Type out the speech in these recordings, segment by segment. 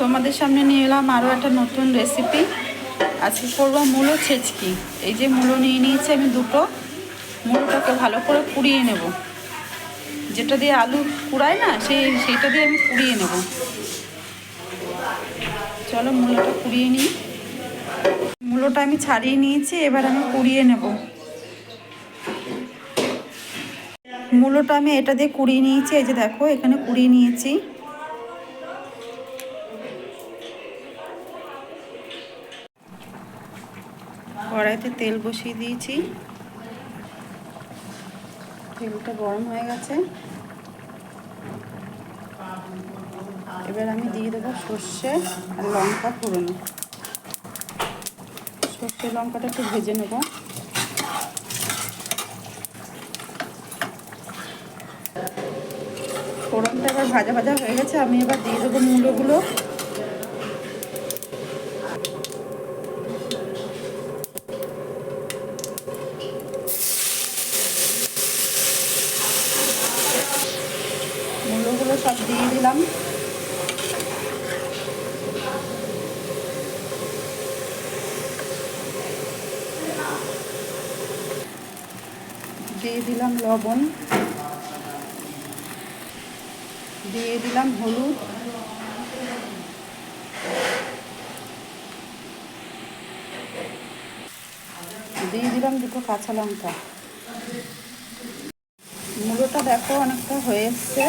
তোমাদের সামনে নিয়ে এলাম আরও একটা নতুন রেসিপি আজকে করব মূলো ছেচকি। এই যে মূলো নিয়ে নিয়েছি আমি দুটো। মূলোটাকে ভালো করে পুড়িয়ে নেব। যেটা দিয়ে আলু কুড়ায় না, সেই, সেইটা দিয়ে আমি পুড়িয়ে নেব। চলো মূলোটা পুড়িয়ে নিই। মূলোটা আমি ছাড়িয়ে নিয়েছি, এবার আমি পুড়িয়ে নেব। মূলোটা আমি এটা দিয়ে কুড়িয়ে নিয়েছি, এই যে দেখো, এখানে কুড়িয়ে নিয়েছি। কড়াইতে তেল বসিয়ে দিয়েছি। তেলটা গরম হয়ে গেছে। এবার আমি দিয়ে দেবো সর্ষে আর লঙ্কা ফোড়নো। সর্ষে লঙ্কাটা একটু ভেজে নেব। ফোড়নটা এবার ভাজা ভাজা হয়ে গেছে। আমি এবার দিয়ে দেবো মূলোগুলো মূলোগুলো সব দিয়ে দিলাম। দিয়ে দিলাম লবণ। দিয়ে দিলাম হলুদ। দিয়ে দিলাম দুটো কাঁচা লঙ্কা। মূলোটা দেখো অনেকটা হয়ে এসছে।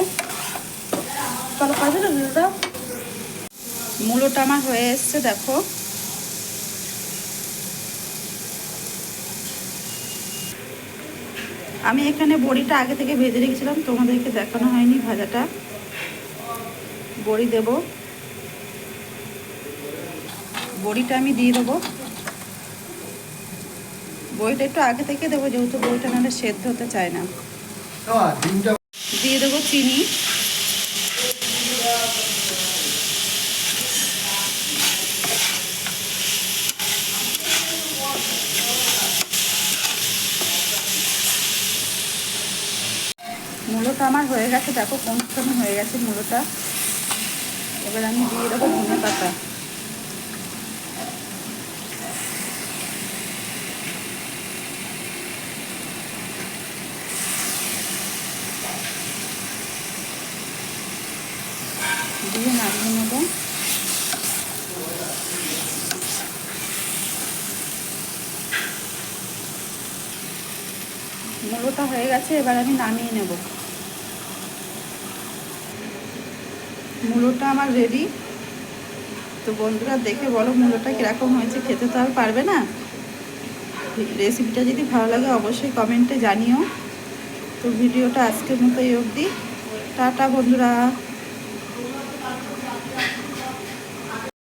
চলো কাজে মূলোটা মূলোটা আমার হয়ে এসছে দেখো। আমি এখানে বড়িটা আগে থেকে ভেজে রেখেছিলাম তোমাদেরকে দেখানো হয়নি ভাজাটা। বড়ি দেব। বড়িটা আমি দিয়ে দেবো। বইটা একটু আগে থেকে দেবো যেহেতু বইটা নাহলে সেদ্ধ হতে চায় না। দিয়ে দেবো চিনি। মূলোটা আমার হয়ে গেছে, দেখো কোন সময় হয়ে গেছে মূলোটা। এবার আমি দিয়ে দেবো ধনে পাতা। দিয়ে নাড়িয়ে নেব। মূলোটা হয়ে গেছে, এবার আমি নামিয়ে নেব। মূলোটা আমার রেডি তো বন্ধুরা, দেখে বলো মূলোটা কীরকম হয়েছে, খেতে তো আর পারবে না। রেসিপিটা যদি ভালো লাগে, অবশ্যই কমেন্টে জানিও। তো ভিডিওটা আজকের মতো এই অবধি। টাটা বন্ধুরা।